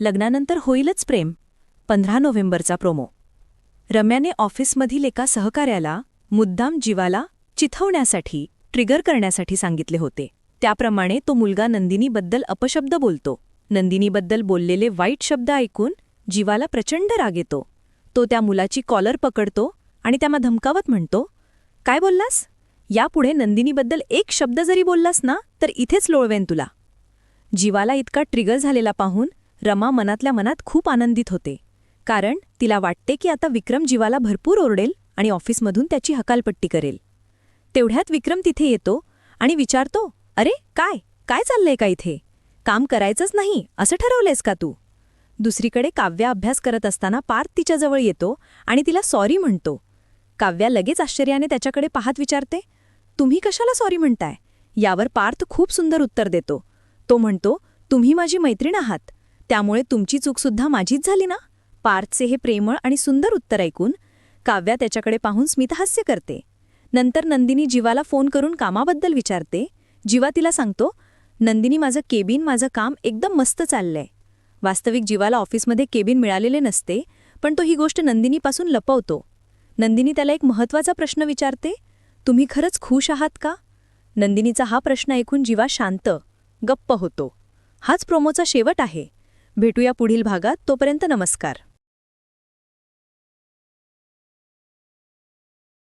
लग्नानंतर होईलच प्रेम. पंधरा नोव्हेंबरचा प्रोमो. रम्याने ऑफिसमधील एका सहकार्याला मुद्दाम जीवाला चिथवण्यासाठी ट्रिगर करण्यासाठी सांगितले होते. त्याप्रमाणे तो मुलगा नंदिनीबद्दल अपशब्द बोलतो. नंदिनीबद्दल बोललेले वाईट शब्द ऐकून जीवाला प्रचंड राग येतो. तो त्या मुलाची कॉलर पकडतो आणि त्याला धमकावत म्हणतो काय बोललास? यापुढे नंदिनीबद्दल एक शब्द जरी बोललास ना तर इथेच लोळवेन तुला. जीवाला इतका ट्रिगर झालेला पाहून रमा मनातल्या मनात खूप आनंदित होते. कारण तिला वाटते की आता विक्रम जीवाला भरपूर ओरडेल आणि ऑफिसमधून त्याची हकालपट्टी करेल. तेवढ्यात विक्रम तिथे येतो आणि विचारतो अरे काय? काय चाललंय का इथे? काम करायचंच नाही असं ठरवलंयस का तू? दुसरीकडे काव्या अभ्यास करत असताना पार्थ तिच्याजवळ येतो आणि तिला सॉरी म्हणतो. काव्या लगेच आश्चर्याने त्याच्याकडे पाहत विचारते तुम्ही कशाला सॉरी म्हणताय? यावर पार्थ खूप सुंदर उत्तर देतो. तो म्हणतो तुम्ही माझी मैत्रीण आहात. त्यामुळे तुमची चूकसुद्धा माझीच झाली ना? पार्थचे हे प्रेमळ आणि सुंदर उत्तर ऐकून काव्या त्याच्याकडे पाहून स्मितहास्य करते. नंतर नंदिनी जीवाला फोन करून कामाबद्दल विचारते. जीवा तिला सांगतो नंदिनी माझं केबिन माझं काम एकदम मस्त चाललंय. वास्तविक जीवाला ऑफिसमध्ये केबिन मिळालेले नसते पण तो ही गोष्ट नंदिनीपासून लपवतो. नंदिनी त्याला एक महत्त्वाचा प्रश्न विचारते तुम्ही खरंच खुश आहात का? नंदिनीचा हा प्रश्न ऐकून जीवा शांत गप्प होतो. हाच प्रोमोचा शेवट आहे. भेटूया पुढील भागात. तोपर्यंत नमस्कार.